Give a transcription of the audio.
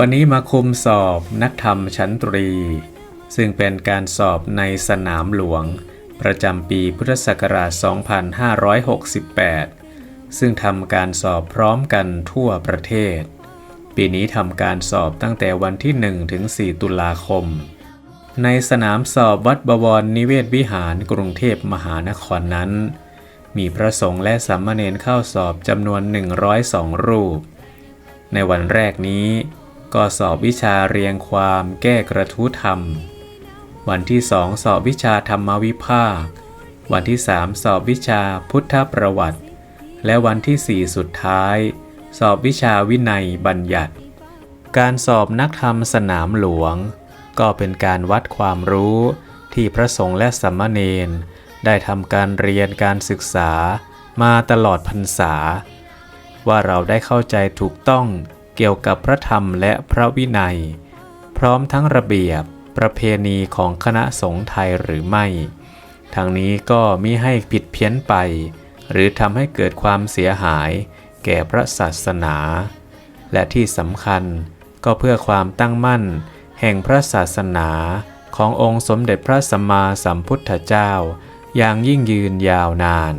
วันนี้มาคุมสอบนักธรรมชั้นตรี ซึ่งเป็นการสอบในสนามหลวง ประจำปีพุทธศักราช 2568 ซึ่งทำการสอบพร้อมกันทั่วประเทศ ปีนี้ทำการสอบตั้งแต่วันที่ 1 ถึง 4 ตุลาคม ในสนามสอบวัดบวรนิเวศวิหารกรุงเทพมหานครนั้น มีพระสงฆ์และสามเณรเข้าสอบจำนวน 102 รูป ในวันแรกนี้ ก็สอบวิชาเรียงความแก้กระทู้ธรรม วันที่สองสอบวิชาธรรมวิภาค วันที่สามสอบวิชาพุทธประวัติ และวันที่สี่สุดท้าย สอบวิชาวินัยบัญญัติ การสอบนักธรรมสนามหลวง ก็เป็นการวัดความรู้ที่พระสงฆ์และสามมเณรได้ทำการเรียนการศึกษามาตลอดพรรษา ว่าเราได้เข้าใจถูกต้อง เกี่ยวกับพระธรรมและพระวินัย พร้อมทั้งระเบียบประเพณีของคณะสงฆ์ไทยหรือไม่ ทางนี้ก็มิให้ผิดเพี้ยนไป หรือทำให้เกิดความเสียหายแก่พระศาสนา และที่สำคัญก็เพื่อความตั้งมั่น แห่งพระศาสนาขององค์สมเด็จพระสัมมาสัมพุทธเจ้า อย่างยิ่งยืนยาวนาน